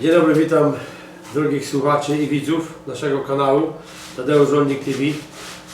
Dzień dobry, witam drogich słuchaczy i widzów naszego kanału Tadeusz Rolnik TV.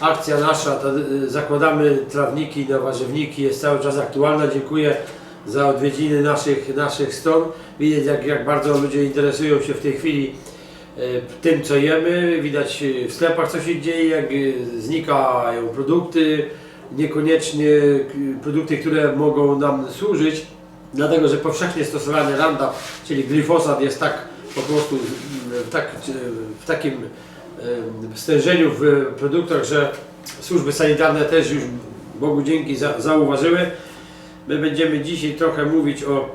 Akcja nasza, y, zakładamy trawniki na warzywniki, jest cały czas aktualna. Dziękuję za odwiedziny naszych, naszych stron. Widać jak, jak bardzo ludzie interesują się w tej chwili y, tym co jemy. Widać y, w sklepach co się dzieje, jak znikają produkty, niekoniecznie produkty, które mogą nam służyć dlatego że powszechnie stosowany Roundup, czyli glifosat jest tak po prostu w, tak, w takim em, stężeniu w produktach, że służby sanitarne też już Bogu dzięki za, zauważyły. My będziemy dzisiaj trochę mówić o,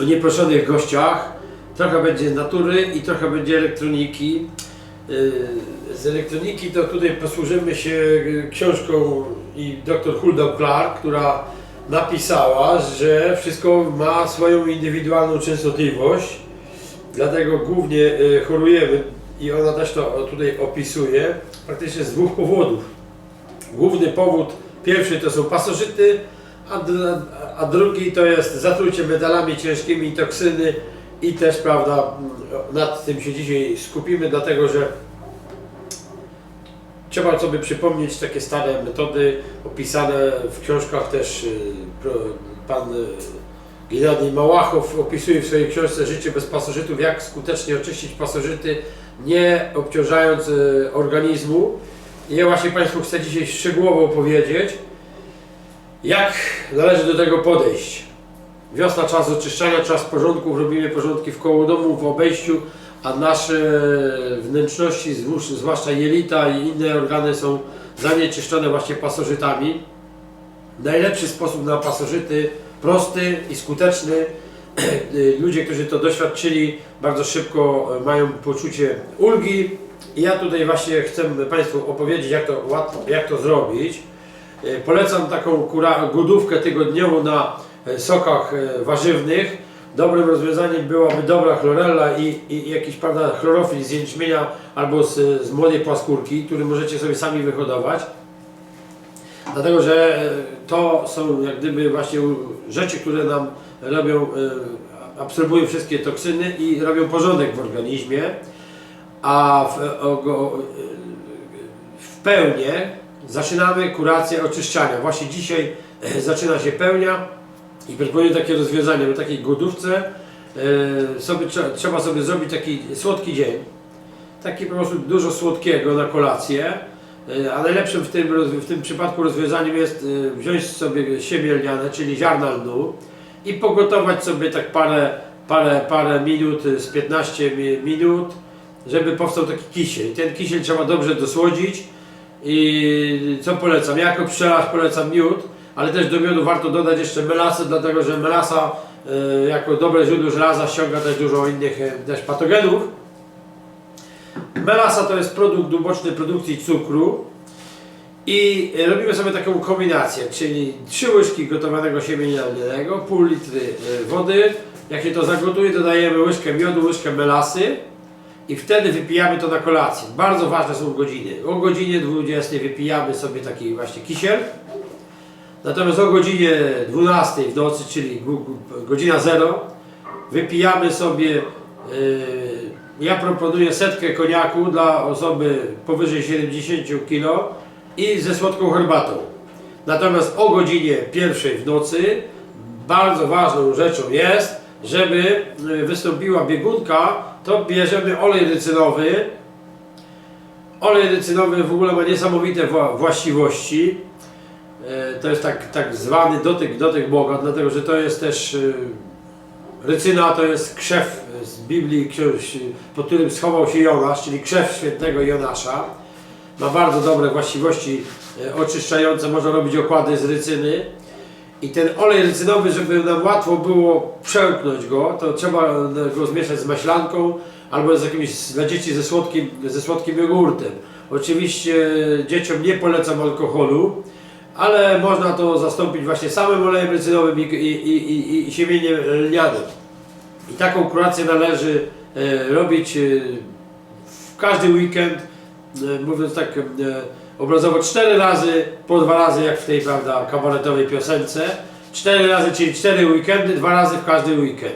o nieproszonych gościach, trochę będzie natury i trochę będzie elektroniki. Yy, Z elektroniki to tutaj posłużymy się książką i dr Hulda Clark, która napisała, że wszystko ma swoją indywidualną częstotliwość, dlatego głównie y, chorujemy i ona też to tutaj opisuje, praktycznie z dwóch powodów. Główny powód pierwszy to są pasożyty, a, a drugi to jest zatrucie metalami ciężkimi, toksyny i też, prawda, nad tym się dzisiaj skupimy, dlatego że Trzeba sobie przypomnieć takie stare metody opisane w książkach też. y, Pan y, Gennady Małachow opisuje w swojej książce Życie bez pasożytów, jak skutecznie oczyścić pasożyty, nie obciążając y, organizmu. I ja właśnie Państwu chcę dzisiaj szczegółowo opowiedzieć, jak należy do tego podejść. Wiosna, czas oczyszczania, czas porządków, robimy porządki w koło domu, w obejściu, a nasze wnętrzności, zwłaszcza- jelita i inne organy są zanieczyszczone właśnie pasożytami. Najlepszy sposób na pasożyty, prosty i skuteczny. Ludzie, którzy to doświadczyli, bardzo szybko e, mają poczucie ulgi. I ja tutaj właśnie chcę Państwu opowiedzieć, jak to, jak to zrobić. E, Polecam taką kura, głodówkę tygodniową na e, sokach warzywnych. Dobrym rozwiązaniem byłaby dobra chlorella i, i jakiś prawda, chlorofil z jęczmienia albo z, z młodej płaskórki, który możecie sobie sami wyhodować. Dlatego, że e, to są jak gdyby właśnie rzeczy, które nam robią, e, absorbują wszystkie toksyny i robią porządek w organizmie, a w, o, go, w pełnie zaczynamy kurację oczyszczania. Właśnie dzisiaj e, zaczyna się pełnia i proponuję takie rozwiązanie, na takiej głodówce e, sobie, trze- trzeba sobie zrobić taki słodki dzień, taki po prostu dużo słodkiego na kolację, e, a najlepszym w tym, w tym przypadku rozwiązaniem jest e, wziąć sobie siemię lniane, czyli ziarna lnu i pogotować sobie tak parę, parę, parę minut, e, z 15 mi- minut, żeby powstał taki kisiel. Ten kisiel trzeba dobrze dosłodzić i co polecam? Ja jako pszczelarz polecam miód, ale też do miodu warto dodać jeszcze melasę, dlatego że melasa e, jako dobre źródło żelaza ściąga też dużo innych e, też patogenów. Melasa to jest produkt uboczny produkcji cukru i e, robimy sobie taką kombinację, czyli 3 łyżki gotowanego siemienia lnianego, pół litry wody. Jak się to zagotuje, dodajemy łyżkę miodu, łyżkę melasy i wtedy wypijamy to na kolację. Bardzo ważne są godziny. O godzinie 20 wypijamy sobie taki właśnie kisiel. Natomiast o godzinie 12 w nocy, czyli godzina 0, wypijamy sobie, yy, ja proponuję setkę koniaku dla osoby powyżej 70 kg i ze słodką herbatą. Natomiast o godzinie pierwszej w nocy bardzo ważną rzeczą jest, żeby yy, wystąpiła biegunka, to bierzemy olej rycynowy. Olej rycynowy w ogóle ma niesamowite wła- właściwości. E, To jest tak, tak zwany dotyk, dotyk Boga, dlatego że to jest też e, rycyna, to jest krzew z Biblii, pod którym schował się Jonasz, czyli krzew świętego Jonasza. Ma bardzo dobre właściwości e, oczyszczające, można robić okłady z rycyny. I ten olej rycynowy, żeby nam łatwo było przełknąć go, to trzeba go zmieszać z maślanką albo z jakimś dla dzieci ze słodkim, ze słodkim jogurtem. Oczywiście dzieciom nie polecam alkoholu, ale można to zastąpić właśnie samym olejem rycynowym i, i, i, i, siemieniem lnianym. I taką kurację należy e, robić e, w każdy weekend, e, mówiąc tak obrazowo, cztery razy, po dwa razy, jak w tej prawda, kabaretowej piosence. Cztery razy, czyli cztery weekendy, dwa razy w każdy weekend.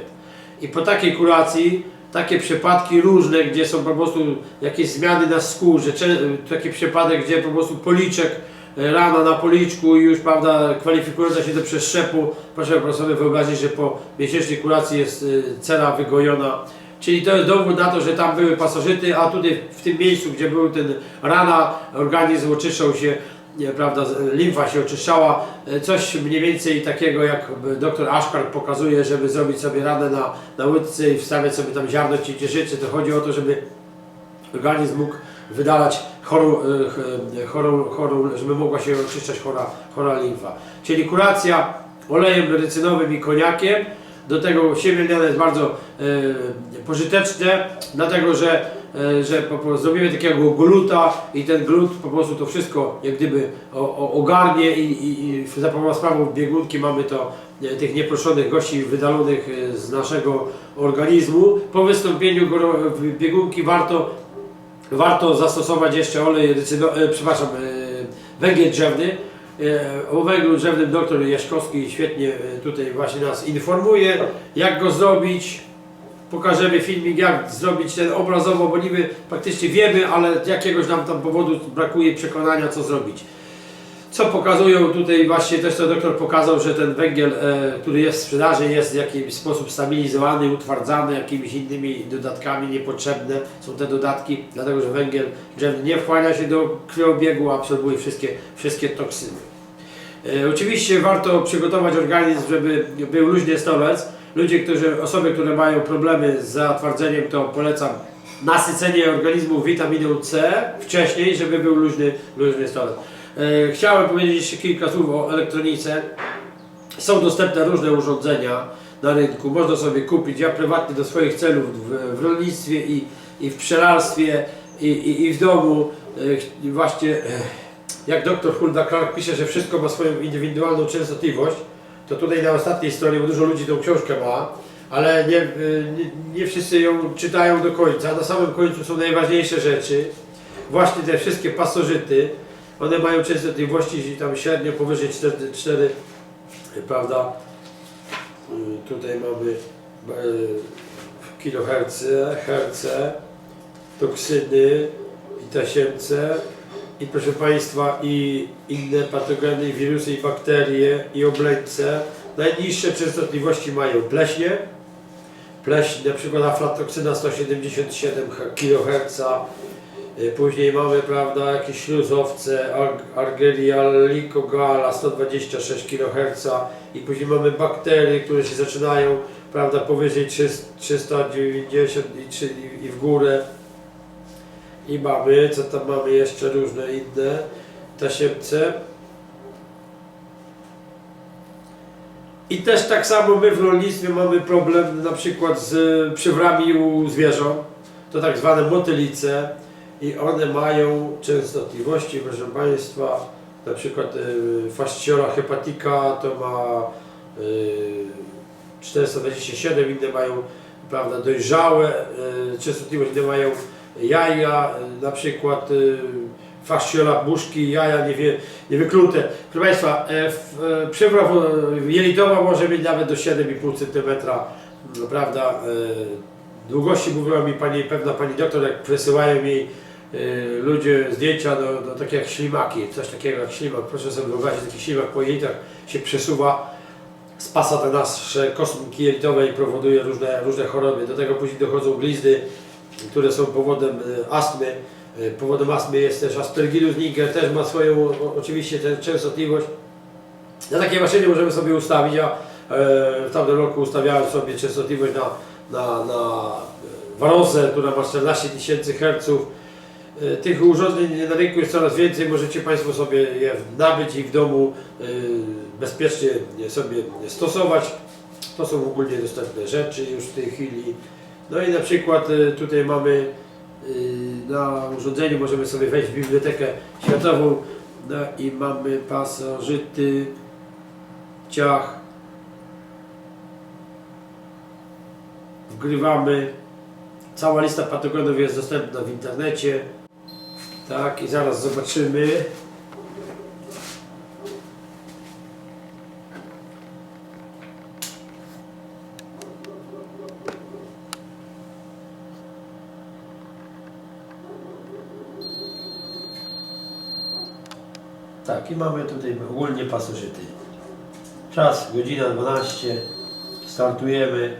I po takiej kuracji takie przypadki różne, gdzie są po prostu jakieś zmiany na skórze, cze- taki przypadek, gdzie po prostu policzek, rana na policzku i już prawda, kwalifikująca się do przeszczepu, proszę sobie wyobrazić, że po miesięcznej kuracji jest e, cera wygojona. Czyli to jest dowód na to, że tam były pasożyty, a tutaj w tym miejscu, gdzie był ten rana, organizm oczyszczał się, prawda, limfa się oczyszczała, e, coś mniej więcej takiego jak dr Ashkar pokazuje, żeby zrobić sobie ranę na, na łydce i wstawiać sobie tam ziarno ciecierzycy, to chodzi o to, żeby organizm mógł wydalać chorą, e, ch- chorą, chorą żeby mogła się oczyszczać chora, chora limfa. Czyli kuracja olejem rycynowym i koniakiem. Do tego siemię lniane jest bardzo e, pożyteczne, dlatego że, e, że po prostu zrobimy takiego gluta i ten glut po prostu to wszystko jak gdyby ogarnie i, i, i za pomocą sprawą biegunki mamy to e, tych nieproszonych gości wydalonych e, z naszego organizmu. Po wystąpieniu biegunki warto warto zastosować jeszcze olej e, przepraszam, e, węgiel drzewny. E, o węglu drzewnym dr Jaszkowski świetnie e, tutaj właśnie nas informuje, jak go zrobić. Pokażemy filmik, jak zrobić ten obrazowo, bo niby praktycznie wiemy, ale z jakiegoś nam tam powodu brakuje przekonania, co zrobić. Co pokazują tutaj właśnie też to doktor pokazał, że ten węgiel, e, który jest w sprzedaży jest w jakiś sposób stabilizowany, utwardzany jakimiś innymi dodatkami niepotrzebne są te dodatki, dlatego że węgiel drzewny nie wchłania się do krwiobiegu, absorbuje wszystkie, wszystkie toksyny. E, oczywiście warto przygotować organizm, żeby był luźny stolec. Ludzie, którzy, osoby, które mają problemy z zatwardzeniem, to polecam nasycenie organizmu witaminą C wcześniej, żeby był luźny, luźny stolec. E, Chciałem powiedzieć jeszcze kilka słów o elektronice. Są dostępne różne urządzenia na rynku, można sobie kupić. Ja prywatnie do swoich celów w, w rolnictwie i, i w pszczelarstwie i, i, i w domu e, właśnie e, jak dr Hulda Clark pisze, że wszystko ma swoją indywidualną częstotliwość, to tutaj na ostatniej stronie, bo dużo ludzi tą książkę ma, ale nie, nie, nie wszyscy ją czytają do końca. Na samym końcu są najważniejsze rzeczy. Właśnie te wszystkie pasożyty, one mają częstotliwości tam średnio powyżej 4, 4 prawda? Y, Tutaj mamy y, kiloherce, herce, toksyny i tasiemce i proszę Państwa i inne patogeny, wirusy i bakterie i obleńce. Najniższe częstotliwości mają pleśnie, pleśń, na przykład aflatoksyna 177 kHz, Później mamy, prawda, jakieś śluzowce, Ar- Argelia Lycogala 126 kHz i później mamy bakterie, które się zaczynają, prawda, powyżej 300 390 i, i w górę. I mamy, co tam mamy jeszcze, różne inne tasiemce. I też tak samo my w rolnictwie mamy problem na przykład z przywrami u zwierząt, to tak zwane motylice i one mają częstotliwości, proszę Państwa, na przykład y, fasciola hepatica to ma y, 427, inne mają prawda, dojrzałe y, częstotliwości, inne mają jaja, y, na przykład y, fasciola buszki, jaja niewie, niewyklute. Proszę Państwa, e, e, przewrót e, jelitowa może mieć nawet do 7,5 cm, no, prawda, długości mówiła mi pani, pewna pani doktor, jak przesyłają jej y, ludzie zdjęcia do, do takie jak ślimaki, coś takiego jak ślimak, proszę sobie wyobrazić, taki ślimak po jelitach się przesuwa, spasa te nasze kostki jelitowe i powoduje różne, różne choroby. Do tego później dochodzą glizdy, które są powodem y, astmy. Y, Powodem astmy jest też Aspergillus niger, też ma swoją oczywiście tę częstotliwość. Na takiej maszynie możemy sobie ustawić, ja e, w tamtym roku ustawiałem sobie częstotliwość na, na, na e, Warosę, która ma 14 tysięcy herców. E, Tych urządzeń na rynku jest coraz więcej, możecie Państwo sobie je nabyć i w domu e, bezpiecznie sobie stosować. To są ogólnie dostępne rzeczy już w tej chwili. No i na przykład e, tutaj mamy na urządzeniu możemy sobie wejść w bibliotekę światową no i mamy pasożyty, ciach. Wgrywamy. Cała lista patogenów jest dostępna w internecie. Tak, i zaraz zobaczymy. Tak, i mamy tutaj ogólnie pasożyty. Czas, godzina 12. Startujemy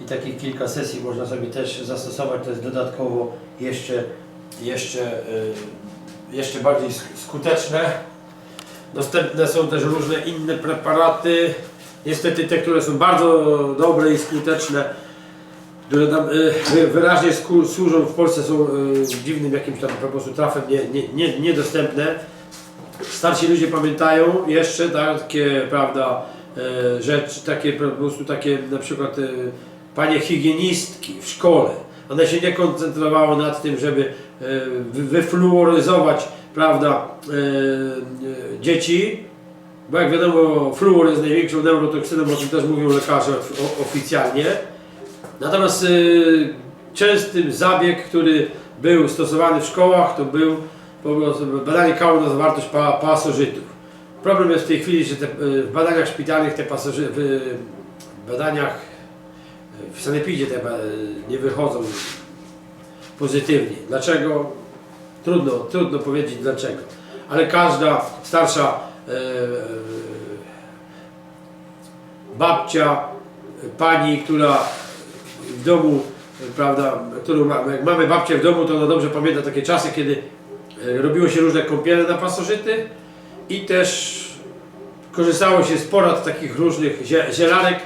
i takich kilka sesji można sobie też zastosować. To jest dodatkowo jeszcze jeszcze, y, jeszcze bardziej sk- skuteczne. Dostępne są też różne inne preparaty, niestety te, które są bardzo dobre i skuteczne, które nam y, wy- wyraźnie służą w Polsce są y, dziwnym jakimś tam po prostu trafem nie, nie, nie, niedostępne. Starsi ludzie pamiętają jeszcze takie, prawda, rzeczy, takie po prostu takie na przykład panie higienistki w szkole. One się nie koncentrowały nad tym, żeby e, wy- wyfluoryzować, prawda, e, e, dzieci, bo jak wiadomo fluor jest największą neurotoksyną, o tym też mówią lekarze oficjalnie. Natomiast częstym zabieg, który był stosowany w szkołach, to był badanie kału na zawartość pa, pasożytów. Problem jest w tej chwili, że te, w badaniach szpitalnych te w badaniach w sanepidzie te ba- y, nie wychodzą pozytywnie. Dlaczego? Trudno, trudno powiedzieć dlaczego. Ale każda starsza y, babcia, pani, która w domu, prawda, którą jak mamy babcię w domu, to ona dobrze pamięta takie czasy, kiedy e, robiło się różne kąpiele na pasożyty i też korzystało się z porad takich różnych zie- zielanek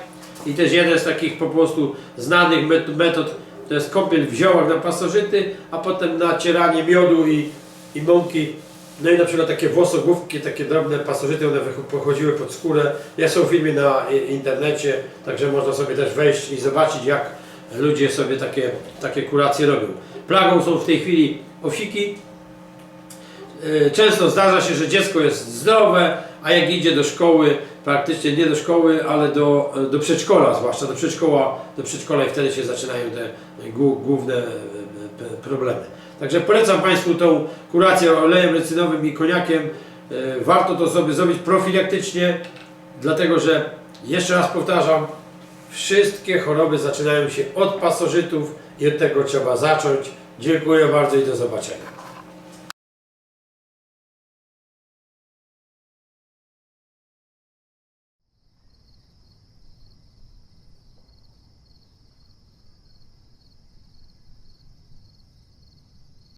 i też jeden z takich po prostu znanych met- metod to jest kąpiel w ziołach na pasożyty, a potem nacieranie miodu i, i mąki no i na przykład takie włosogłówki, takie drobne pasożyty, one pochodziły pod skórę. Ja są w filmie na internecie, także można sobie też wejść i zobaczyć jak ludzie sobie takie, takie kuracje robią. Plagą są w tej chwili owsiki. E, Często zdarza się, że dziecko jest zdrowe, a jak idzie do szkoły, praktycznie nie do szkoły, ale do, do przedszkola, zwłaszcza do przedszkola, do przedszkola i wtedy się zaczynają te głó- główne e, e, problemy. Także polecam Państwu tą kurację olejem recynowym i koniakiem. E, Warto to sobie zrobić profilaktycznie, dlatego że, jeszcze raz powtarzam, wszystkie choroby zaczynają się od pasożytów i od tego trzeba zacząć. Dziękuję bardzo i do zobaczenia.